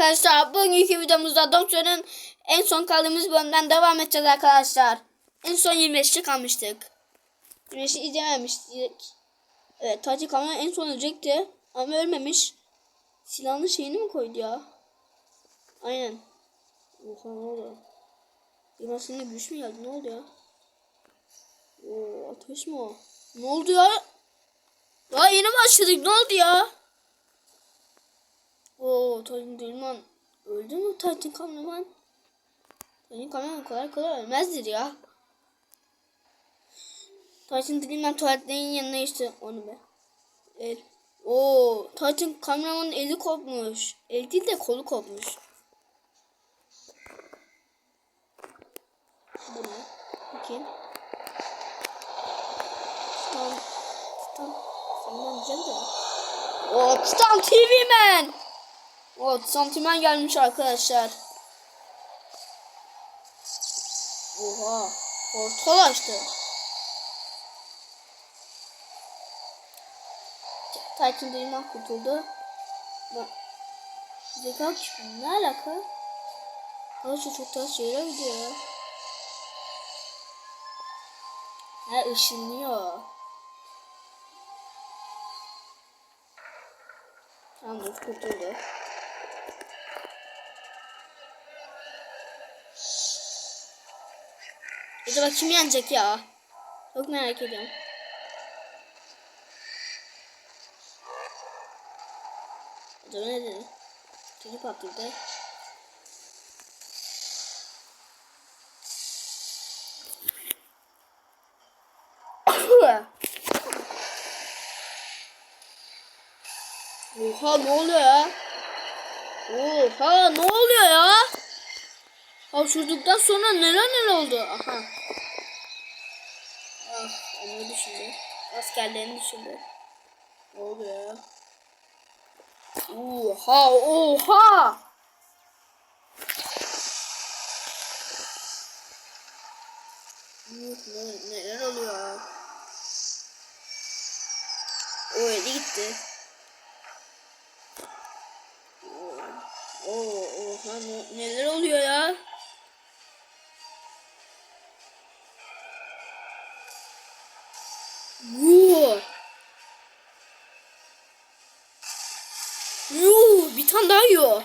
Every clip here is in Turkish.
arkadaşlar. Bugünkü videomuzda Doktor'un en son kaldığımız bölümden devam edeceğiz arkadaşlar. En son 25'te kalmıştık. 25'i izlememiştik. Evet Taci Kamera en son ölecekti. Ama ölmemiş. Silahlı şeyini mi koydu ya? Aynen. Oha ne oldu? Senin güç mü geldi? Ne oldu ya? Oo, ateş mi o? Ne oldu ya? Daha yeni başladık. Ne oldu ya? Oo, Titan Dilman öldü mü Titan kameraman? Titan kameraman kolay kolay ölmezdir ya. Titan Dilman tuvaletlerin yanına işte onu be. El. Oo, Titan kameramanın eli kopmuş. El değil de kolu kopmuş. Bu ne? Bakayım. Titan. Titan. Senden güzel de. Oo, Titan TV Man. O santimen gelmiş arkadaşlar. Oha. Portal açtı. Titan derinden kurtuldu. Bak. Zeka küpü ne alaka? Arkadaşlar çok ters şeyler gidiyor. Ha ışınlıyor. Tamam kurtuldu. Acaba kim yenecek ya? Çok merak ediyorum. Acaba ne dedi? Çocuk patladı. Oha ne oluyor ya? Oha ne oluyor ya? Hapşurduktan sonra neler neler oldu? Aha. Ah onu düşündü. Askerlerini düşündü. Ne oluyor ya? Oha oha. Ne, neler oluyor? O eli gitti. Oo, oo, oha ne, neler oluyor ya? Yuh. Yuh, bir tane daha yiyor.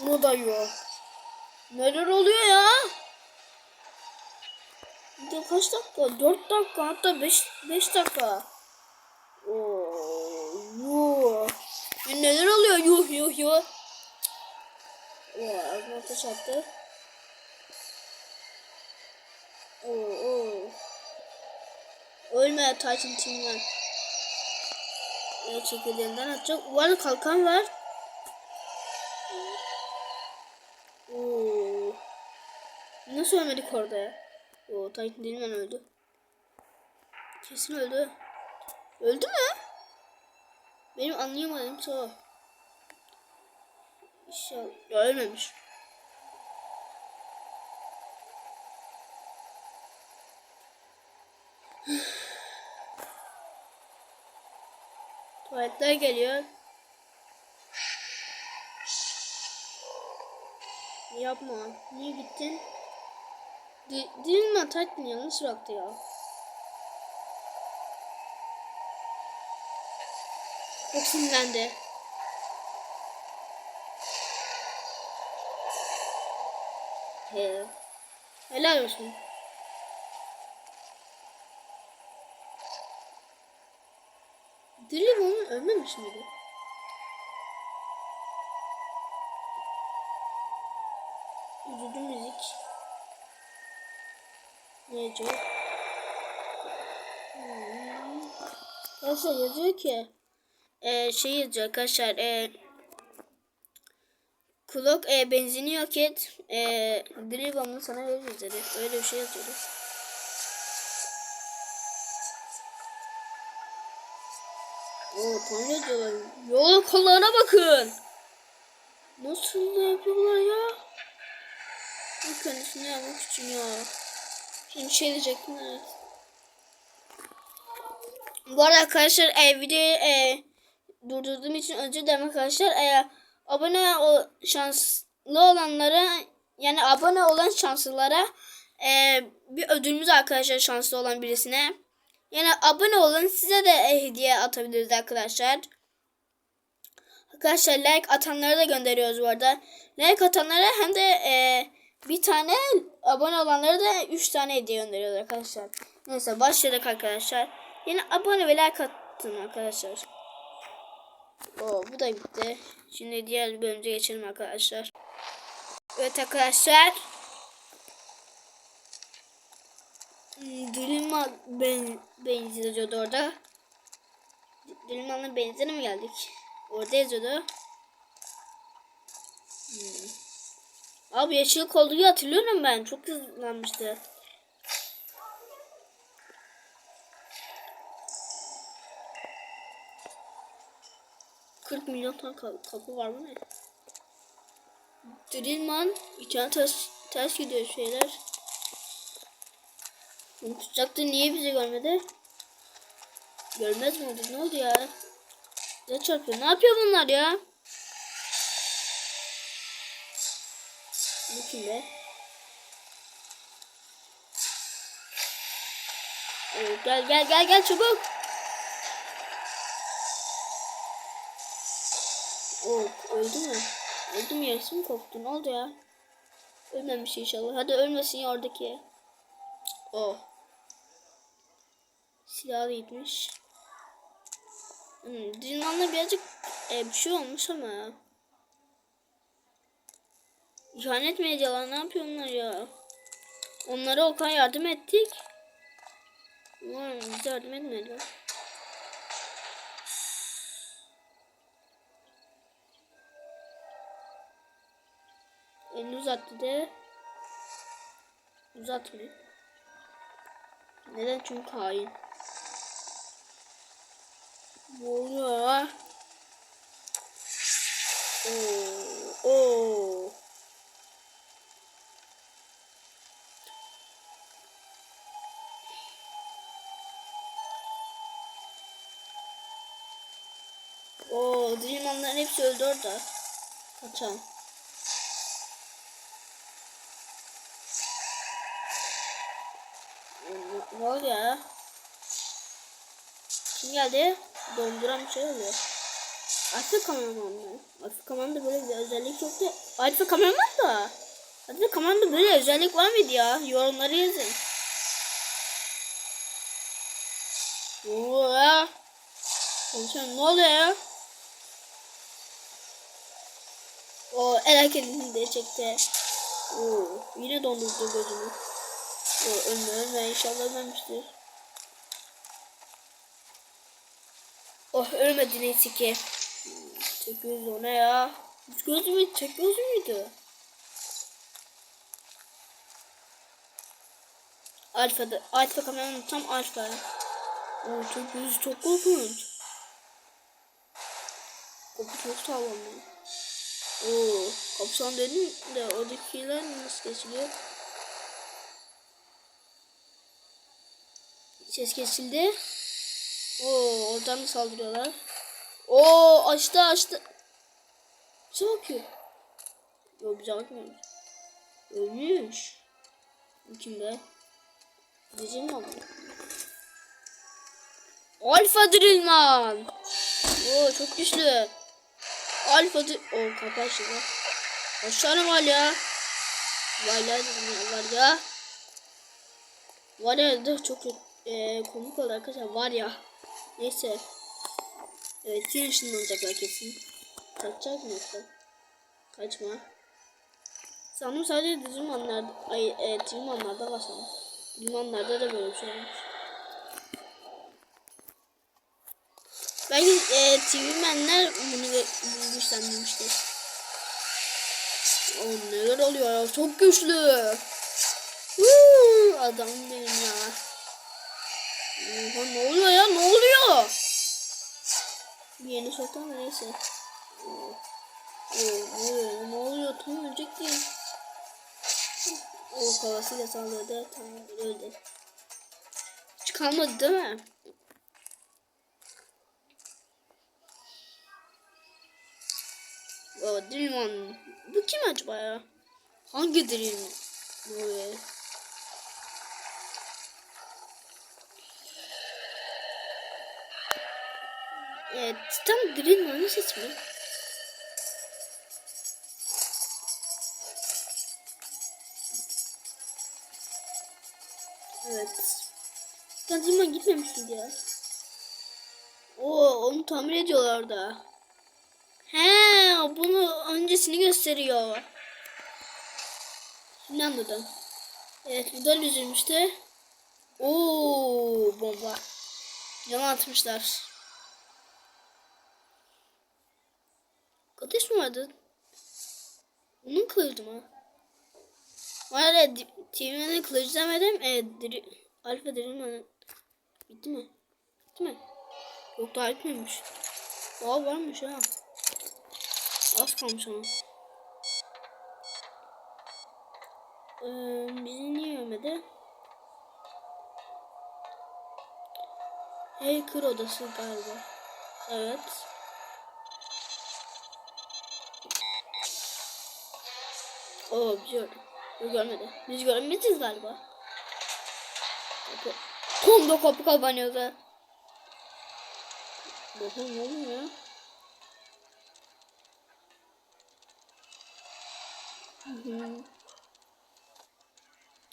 Bunu da yiyor. Neler oluyor ya? De kaç dakika? 4 dakika hatta 5 5 dakika. Oo, yuh. Ya neler oluyor? Yuh yuh yuh. Ağzıma ateş attı. Oo, oo. Ölme Titan Team'den. Evet çekirdeğinden atacak. Arada kalkan var. Oo. Nasıl ölmedik orada ya? Oo Titan Team'den öldü. Kesin öldü. Öldü mü? Benim anlayamadığım şey o. İnşallah ya ölmemiş. Tuvaletler geliyor. Yapma. Niye gittin? Di mi Titan yanlış bıraktı ya. Çok sinirlendi. He. Helal olsun. Dili onun ölmemiş miydi? Üzüldü müzik. Ne yazıyor? Hmm. Arkadaşlar yazıyor ki e, şey yazıyor arkadaşlar e, Kulok e, benzini yok et e, Drivam'ı sana veririz dedi. Öyle bir şey yazıyordu. Oo tanrı diyorlar. Yol kollarına bakın. Nasıl da yapıyorlar ya? Bu kendisini yapmak için ya. Şimdi şey diyecektim evet. Bu arada arkadaşlar e, videoyu e, durdurduğum için özür dilerim arkadaşlar. Eğer abone ol, şanslı olanlara yani abone olan şanslılara e, bir ödülümüz arkadaşlar şanslı olan birisine. Yani abone olun size de e, hediye atabiliriz arkadaşlar. Arkadaşlar like atanlara da gönderiyoruz bu arada. Like atanlara hem de e, bir tane abone olanlara da 3 tane hediye gönderiyoruz arkadaşlar. Neyse başladık arkadaşlar. Yine abone ve like atın arkadaşlar. Oo, bu da bitti. Şimdi diğer bölümümüze geçelim arkadaşlar. Evet arkadaşlar. Dilima ben benzin yazıyordu orada. Dilima'nın benzine mi geldik? Orada yazıyordu. Hmm. Abi yeşillik olduğu hatırlıyorum ben. Çok hızlanmıştı. Kırk milyon tane ka- kapı var mı ne? Drillman içine ters, ters gidiyor şeyler. Bunu tutacaktı niye bizi görmedi? Görmez mi oldu? Ne oldu ya? Ne çarpıyor? Ne yapıyor bunlar ya? Bu kim be? Oo, gel gel gel gel çabuk. Oo, öldü mü? Öldü mü yarısı mı koptu? Ne oldu ya? Ölmemiş inşallah. Hadi ölmesin ya oradaki. Oh. Silahı gitmiş. Hmm, Dinman'la birazcık e, bir şey olmuş ama. İhanet mi ediyorlar? Ne yapıyorlar ya? Onlara o kadar yardım ettik. Umarım bize yardım etmediler. Elini uzattı de. Uzatmıyor. Neden? Çünkü hain. Ya? Oo, oo. Oo, Dreamon'ların hepsi öldü orada. Ne, ne oluyor ya? Kim geldi? Donduran bir şey oluyor. Alfa kameraman? Alfa kameranda böyle bir özellik yoktu. Alfa kameraman da. Alfa kameranda böyle özellik var mıydı ya? Yorumları yazın. Ne oluyor ya? Konuşalım ne oluyor ya? O el hareketini de çekti. Oo, yine dondurdu gözünü. O ölme ölme inşallah ölmemiştir. Oh ölmedi neyse ki. Tek göz o ne ya? Üç gözlü müydü? Tek gözlü müydü? Alfa'da. Alfa kameranın tam alfa. Oo tek gözü çok korkunç. Kapı çok sağlamlı. Oo kapsan dedim de oradakiler nasıl geçiliyor? Ses kesildi. Oo oradan da saldırıyorlar. Oo açtı açtı. Bize bakıyor. Yok bize bakmıyor. Ölmüş. Kim be? Diyeceğim mi? Alfa Drillman. Oo çok güçlü. Alfa Drill... Oo kapı açıldı. Kaç tane var ya? Var ya var ya. Var ya çok e, komik oldu arkadaşlar var ya. Neyse. Evet yine ışınlanacaklar kesin. Kaçacak mı yoksa? Kaçma. Sanırım sadece Digimon ay e, Digimon'larda var sanırım. Digimon'larda da böyle bir şey olmuş. Belki e, Digimon'lar bunu bunu güçlendirmiştir. O neler oluyor çok güçlü. Woo, adam benim ya. Oha ne oluyor ya ne oluyor? Bir yeni soktan da neyse. Oo. Oo, ne oluyor ne oluyor tam ölecek değil. O kafasıyla saldırdı tamam öldü. Hiç kalmadı değil mi? O Dreamon. Bu kim acaba ya? Hangi Dream? Bu ya? Evet, tam Dreammon'un ses mi? Evet. Sen Dreamon gitmemiş miydi ya? Oo, onu tamir ediyorlar da. He, bunu öncesini gösteriyor. Şimdi anladım. Evet, bu da üzülmüştü. Oo, bomba. Yana atmışlar. Ateş mi vardı? Onun kılıcı mı? Var TV'nin kılıcı demedim. Evet, diri, Alfa Dream'in Bitti mi? Bitti mi? Yok daha bitmemiş. Daha varmış ha. Az kalmış ama. Ee, bizi niye yemedi? Hacker odası galiba. Evet. Oo biliyorum. O görmedi. Biz görmeyiz galiba. Tam da kapı kapanıyordu. Bakın ne oluyor ya?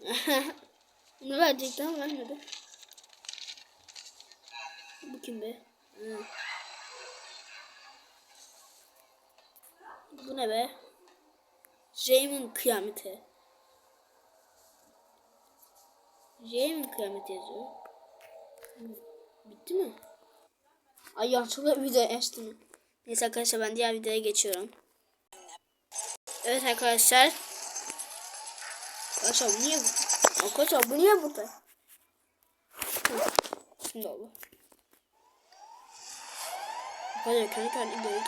Bunu verecekti ama vermedi. Bu kim be? Hı. Bu ne be? Jamin kıyameti. Jamin kıyameti yazıyor. Bitti mi? Ay yanlışlıkla video açtım. Neyse arkadaşlar ben diğer videoya geçiyorum. Evet arkadaşlar. Arkadaşlar bu niye bu? Arkadaşlar bu niye burada? Şimdi oldu. Arkadaşlar kendi kendine.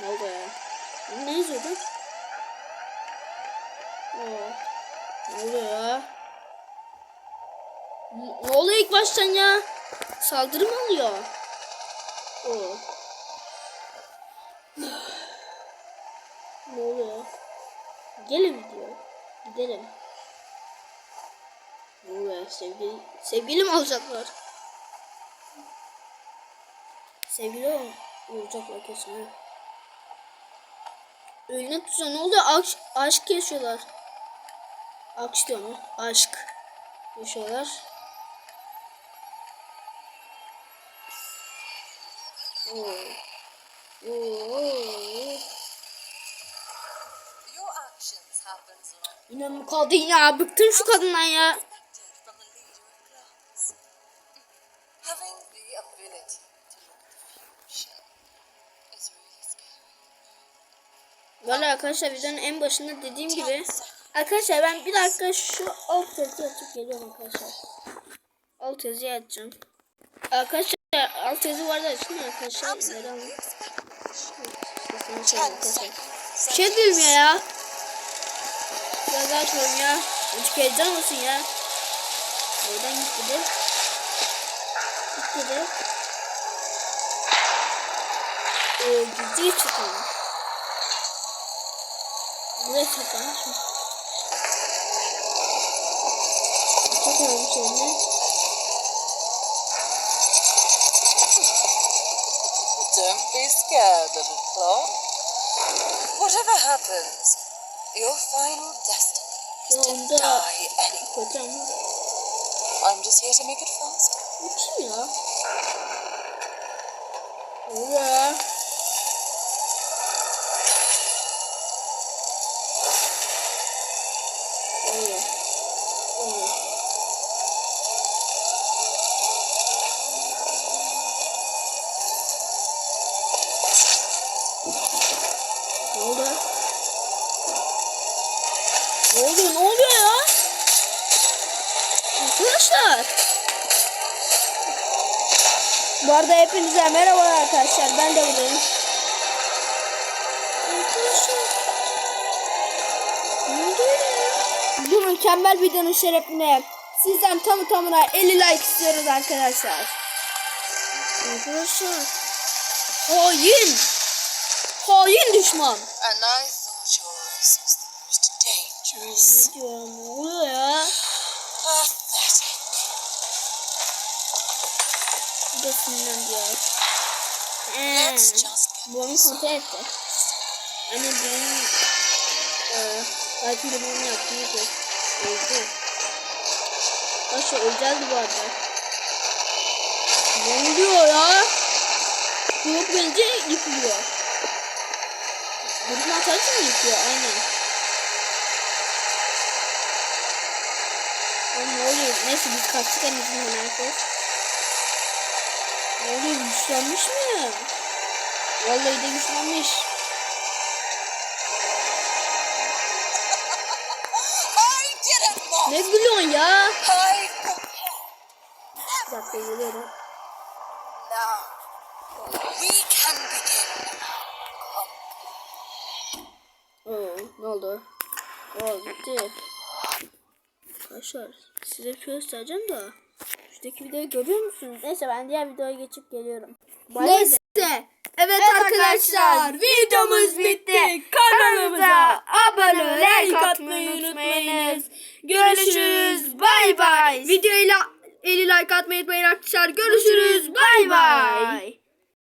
Ne oldu ya? Bu ne? Oo. Ne oluyor ya? Ne oluyor ilk baştan ya? Saldırı mı alıyor? Oo. ne oluyor? Gelin diyor. Gidelim. Ne oluyor? Sevgili, sevgili mi alacaklar? Sevgili ol, olacaklar kesin. Önüne tutsa ne oluyor? Aşk, aşk yaşıyorlar. Aşk diyor mu? Aşk yaşıyorlar. Oo. Oo. Happen long Yine? Bıktım şu kadından ya. Böyle arkadaşlar videonun en başında dediğim gibi. Arkadaşlar ben bir dakika şu alt yazı açıp geliyorum arkadaşlar. Alt yazıyı açacağım. Arkadaşlar alt yazı vardı açın arkadaşlar. Neden şey duymuyor ya. Biraz daha açalım ya. Açık heyecan olsun ya. Oradan gitti de. Gitti de. Ee, gizli. Buraya saklamış mı? Çok önemli. Don't be scared, little claw. Whatever happens, your final destiny is to die anyway. I'm just here to make it fast. Bu kim ya? Ya? Bu arada hepinize merhaba arkadaşlar. Ben de buradayım. Bu mükemmel videonun şerefine sizden tamı tamına 50 like istiyoruz arkadaşlar. Arkadaşlar. Hain. Hain düşman. And I thought yours was the most dangerous. Ne diyor? Ne oluyor ya? Sinirlen diyor. Get Bu onu kontrol etti. Hani benim eee belki de bunu yaptıydı. Öldü. Başka öleceğiz bu arada. Ne oluyor ya? Yok bence yıkılıyor. Grup atarsa mı yıkıyor? Aynen. Oğlum ne oluyor? Neyse biz kaçtık en azından herkes. Ne oluyor? Güçlenmiş mi? Vallahi de güçlenmiş. Ne gülüyorsun ya? Bir dakika geliyorum. Oo, ne oldu? Oo bitti. Arkadaşlar size şey göstereceğim da. Şuradaki videoyu görüyor musunuz? Neyse ben diğer videoya geçip geliyorum. Neyse. Evet, arkadaşlar videomuz bitti. Kanalımıza abone ve like atmayı unutmayınız. Görüşürüz. Bay bay. Videoyla 50 like atmayı unutmayın arkadaşlar. Görüşürüz. Bay bay.